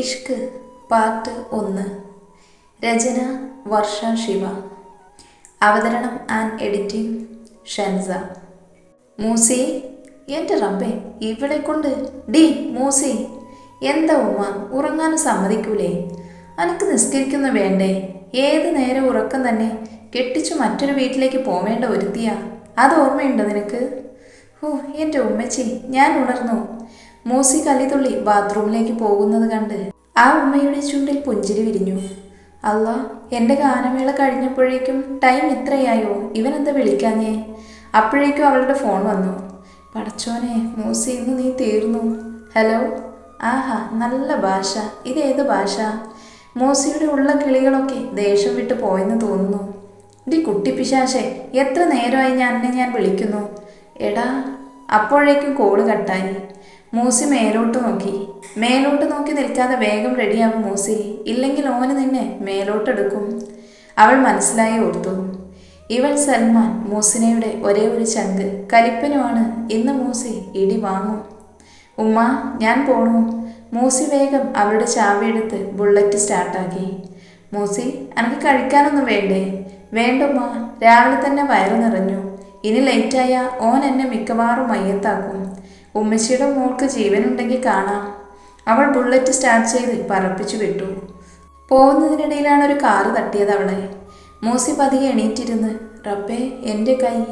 Ishq part ഒന്ന്. രചന വർഷ ശിവ. അവതരണം and editing Shansa. മൂസി എന്റെ റബ്ബെ ഇവിടെ കൊണ്ട്. ഡി മൂസി. എന്താ ഉമ്മ ഉറങ്ങാനും സമ്മതിക്കൂലേ? അനക്ക് നിസ്കരിക്കുന്ന വേണ്ടേ? ഏത് നേരം ഉറക്കം തന്നെ കെട്ടിച്ചു മറ്റൊരു വീട്ടിലേക്ക് പോവേണ്ട ഒരുത്തിയാ. അത് ഓർമ്മയുണ്ടോ നിനക്ക്? ഓ എന്റെ ഉമ്മച്ചി ഞാൻ ഉണർന്നു. മൂസി കലിതുള്ളി ബാത്റൂമിലേക്ക് പോകുന്നത് കണ്ട് ആ ഉമ്മയുടെ ചുണ്ടിൽ പുഞ്ചിരി വിരിഞ്ഞു. അല്ല എന്റെ ഗാനമേള കഴിഞ്ഞപ്പോഴേക്കും ടൈം ഇത്രയായോ? ഇവനെന്താ വിളിക്കാഞ്ഞേ? അപ്പോഴേക്കും അവളുടെ ഫോൺ വന്നു. പടച്ചോനെ മൂസി ഇന്ന് നീ തീർന്നു. ഹലോ? ആഹാ നല്ല ഭാഷ. ഇതേത് ഭാഷ? മൂസിയുടെ ഉള്ള കിളികളൊക്കെ ദേഷ്യം വിട്ട് പോയെന്ന് തോന്നുന്നു. ഡി കുട്ടി പിശാശെ എത്ര നേരമായി ഞാൻ എന്നെ ഞാൻ വിളിക്കുന്നു? എടാ അപ്പോഴേക്കും കോൾ കട്ടായി. മൂസി മേലോട്ട് നോക്കി. മേലോട്ട് നോക്കി നിൽക്കാതെ വേഗം റെഡിയാവും മൂസി. ഇല്ലെങ്കിൽ ഓന് നിന്നെ മേലോട്ടെടുക്കും. അവൾ മനസ്സിലായി ഓർത്തു. ഇവൾ സൽമാൻ മൂസിനയുടെ ഒരേ ഒരു ചങ്ക്. കലിപ്പനുമാണ്. ഇന്ന് മൂസി ഇടി വാങ്ങും. ഉമ്മ ഞാൻ പോണു. മൂസി വേഗം അവളുടെ ചാവിയെടുത്ത് ബുള്ളറ്റ് സ്റ്റാർട്ടാക്കി. മൂസി എനിക്ക് കഴിക്കാനൊന്നും വേണ്ടേ? വേണ്ടുമ്മ രാവിലെ തന്നെ വയറ് നിറഞ്ഞു. ഇനി ലേറ്റായ ഓൻ എന്നെ മിക്കവാറും മയ്യത്താക്കും. ഉമ്മച്ചിയുടെ മോൾക്ക് ജീവനുണ്ടെങ്കിൽ കാണാം. അവൾ ബുള്ളറ്റ് സ്റ്റാർട്ട് ചെയ്ത് പറപ്പിച്ചു വിട്ടു. പോകുന്നതിനിടയിലാണ് ഒരു കാറ് തട്ടിയത് അവളെ. മൂസി പതിയെ എണീറ്റിരുന്ന് റബ്ബേ എന്റെ കൈ.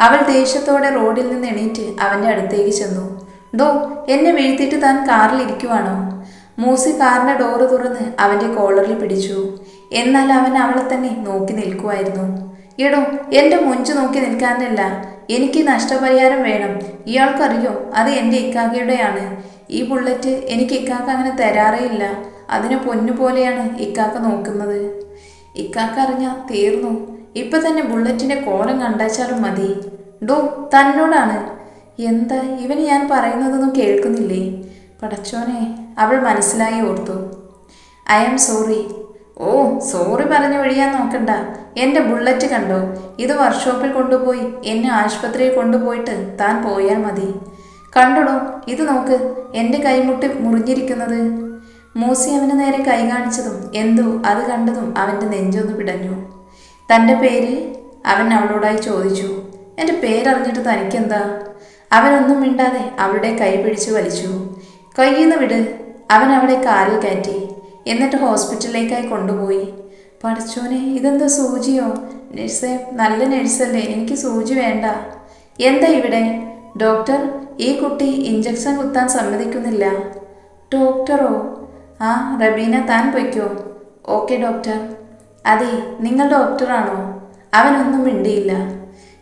അവൾ ദേഷ്യത്തോടെ റോഡിൽ നിന്ന് എണീറ്റ് അവന്റെ അടുത്തേക്ക് ചെന്നു. ഡോ എന്നെ വീഴ്ത്തിയിട്ട് താൻ കാറിൽ ഇരിക്കുവാണോ? മൂസി കാറിന്റെ ഡോറ് തുറന്ന് അവന്റെ കോളറിൽ പിടിച്ചു. എന്നാൽ അവൻ അവളെ തന്നെ നോക്കി നിൽക്കുമായിരുന്നു എടോ എന്റെ മുഞ്ചു നോക്കി നിൽക്കാനില്ല. എനിക്ക് നഷ്ടപരിഹാരം വേണം. ഇയാൾക്കറിയോ അത് എന്റെ ഇക്കാക്കയുടെയാണ്. ഈ ബുള്ളറ്റ് എനിക്ക് ഇക്കാക്ക അങ്ങനെ തരാറേയില്ല. അതിനെ പൊന്നു പോലെയാണ് ഇക്കാക്ക നോക്കുന്നത്. ഇക്കാക്ക അറിഞ്ഞ തീർന്നു. ഇപ്പൊ തന്നെ ബുള്ളറ്റിന്റെ കോലം കണ്ടാച്ചാലും മതി. ഡോ തന്നോടാണ്. എന്താ ഇവന് ഞാൻ പറയുന്നതൊന്നും കേൾക്കുന്നില്ലേ? പടച്ചോനെ അവൾ മനസ്സിലായി ഓർത്തു. I am sorry oh sorry പറഞ്ഞു ഒഴിയാൻ നോക്കണ്ട. എന്റെ ബുള്ളറ്റ് കണ്ടോ? ഇത് വർക്ക്ഷോപ്പിൽ കൊണ്ടുപോയി എന്നെ ആശുപത്രിയിൽ കൊണ്ടുപോയിട്ട് താൻ പോയാൽ മതി. കണ്ടടോ ഇത് നോക്ക് എന്റെ കൈമുട്ടി മുറിഞ്ഞിരിക്കുന്നത്. മൂസി അവന് നേരെ കൈ കാണിച്ചതും എന്തോ അത് കണ്ടതും അവന്റെ നെഞ്ചൊന്ന് പിടഞ്ഞു. തന്റെ പേര് അവൻ അവളോടായി ചോദിച്ചു എന്റെ പേരറിഞ്ഞിട്ട് തനിക്കെന്താ? അവനൊന്നും മിണ്ടാതെ അവളുടെ കൈ പിടിച്ചു വലിച്ചു. കയ്യിന്ന് വിട്. അവൻ അവളെ കാലിൽ കയറ്റി. എന്നിട്ട് ഹോസ്പിറ്റലിലേക്കായി കൊണ്ടുപോയി. പഠിച്ചോനെ ഇതെന്താ സൂചിയോ? നഴ്സേ നല്ല നഴ്സല്ലേ എനിക്ക് സൂചി വേണ്ട. എന്താ ഇവിടെ? ഡോക്ടർ ഈ കുട്ടി ഇഞ്ചക്ഷൻ കുത്താൻ സമ്മതിക്കുന്നില്ല. ഡോക്ടറോ? ആ റബീന താൻ പൊയ്ക്കോ. Okay doctor. അതെ നിങ്ങൾ ഡോക്ടറാണോ? അവനൊന്നും മിണ്ടിയില്ല.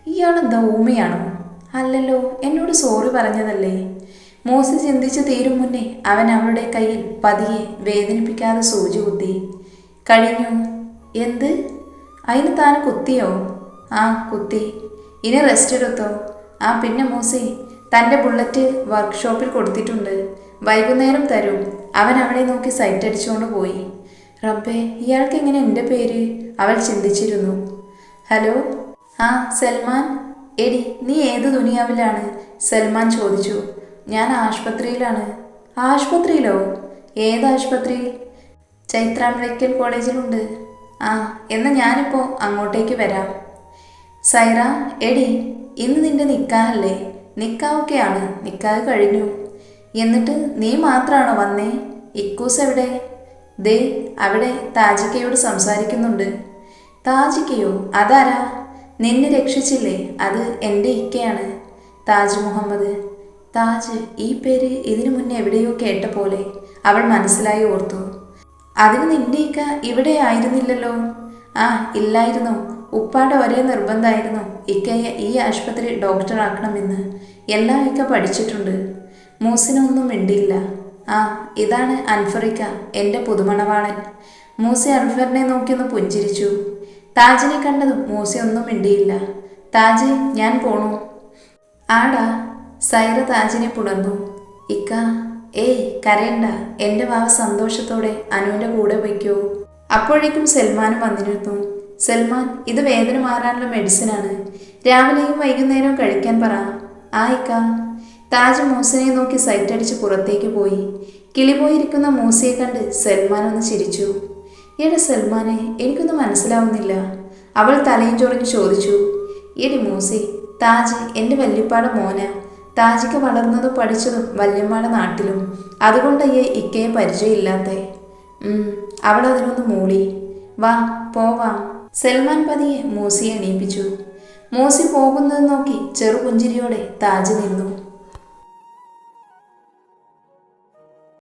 ഇയാളെന്താ ഊമയാണോ? അല്ലല്ലോ എന്നോട് സോറി പറഞ്ഞതല്ലേ? മൂസി ചിന്തിച്ചു തീരും മുന്നേ അവൻ അവളുടെ കയ്യിൽ പതിയെ വേദനിപ്പിക്കാതെ സൂചി കുത്തി. കഴിഞ്ഞു. എന്ത്? അതിന് താൻ കുത്തിയോ? ആ കുത്തി. ഇനി റെസ്റ്റ് എടുത്തോ? ആ പിന്നെ മൂസി തന്റെ ബുള്ളറ്റ് വർക്ക്ഷോപ്പിൽ കൊടുത്തിട്ടുണ്ട്. വൈകുന്നേരം തരും. അവൻ അവളെ നോക്കി സൈറ്റ് അടിച്ചുകൊണ്ട് പോയി. റബ്ബേ ഇയാൾക്ക് എങ്ങനെ എന്റെ പേര്? അവൾ ചിന്തിച്ചിരുന്നു. ഹലോ? ആ സൽമാൻ? എടി നീ ഏത് ദുനിയാവിലാണ്? സൽമാൻ ചോദിച്ചു. ഞാൻ ആശുപത്രിയിലാണ്. ആശുപത്രിയിലോ? ഏത് ആശുപത്രി ചൈത്ര മെഡിക്കൽ കോളേജിലുണ്ട്. ആ എന്നാൽ ഞാനിപ്പോൾ അങ്ങോട്ടേക്ക് വരാം. സൈറ എടി ഇന്ന് നിന്റെ നിക്കാഹല്ലേ? നിക്കാവൊക്കെയാണ് നിക്കാഹ് കഴിഞ്ഞു. എന്നിട്ട് നീ മാത്രമാണോ വന്നേ? ഇക്കൂസ് എവിടെ? ദേ അവിടെ താജിക്കയോട് സംസാരിക്കുന്നുണ്ട്. താജിക്കയോ അതാരാ? നിന്നെ രക്ഷിച്ചില്ലേ? അത് എന്റെ ഇക്കയാണ്. താജ് മുഹമ്മദ്. താജ് ഈ പേര് ഇതിനു മുന്നേ എവിടെയോ കേട്ട പോലെ അവൾ മനസ്സിലായി ഓർത്തു. അതിന് നിന്റെ ഇക്ക ഇവിടെ ആയിരുന്നില്ലല്ലോ? ആ ഇല്ലായിരുന്നു. ഉപ്പാടെ ഒരേ നിർബന്ധമായിരുന്നു. ഇക്കയെ ഈ ആശുപത്രി ഡോക്ടറാക്കണമെന്ന് എല്ലാം ഇക്ക പഠിച്ചിട്ടുണ്ട്. മൂസിനൊന്നും മിണ്ടിയില്ല. ആ ഇതാണ് അൻഫറിക്ക എന്റെ പുതുമണവാളൻ. മൂസി അൻഫറിനെ നോക്കിയൊന്ന് പുഞ്ചിരിച്ചു. താജിനെ കണ്ടതും മൂസി ഒന്നും മിണ്ടിയില്ല. താജ് ഞാൻ പോണു. ആടാ സൈറ താജിനെ പുണർന്നു. ഇക്ക ഏയ് കരയണ്ട. എന്റെ വാവ സന്തോഷത്തോടെ അനുവിന്റെ കൂടെ വയ്ക്കൂ. അപ്പോഴേക്കും സൽമാനും വന്നിരുന്നു. സൽമാൻ ഇത് വേദന മാറാനുള്ള മെഡിസിനാണ് രാവിലെയും വൈകുന്നേരവും കഴിക്കാൻ പറ. ആ ഇക്ക. താജ് മൂസിനെ നോക്കി സൈറ്റടിച്ച് പുറത്തേക്ക് പോയി. കിളിപോയിരിക്കുന്ന മൂസയെ കണ്ട് സൽമാൻ ഒന്ന് ചിരിച്ചു. എടാ സൽമാനെ എനിക്കൊന്നും മനസ്സിലാവുന്നില്ല. അവൾ തലയും ചൊറിഞ്ഞ് ചോദിച്ചു. എടി മൂസി താജ് എന്റെ വല്യപ്പാട് മോന. താജിക്ക് വളർന്നതും പഠിച്ചതും വല്യമ്മയുടെ നാട്ടിലും. അതുകൊണ്ടയ്യേ ഇക്കയെ പരിചയമില്ലാത്തേ. അവൾ അതിനൊന്ന് മൂളി. വാ പോവാ. സൽമാൻ പതിയെ മൂസിയെ എണീപ്പിച്ചു. മൂസി പോകുന്നത് നോക്കി ചെറുപുഞ്ചിരിയോടെ താജ് നിന്നു.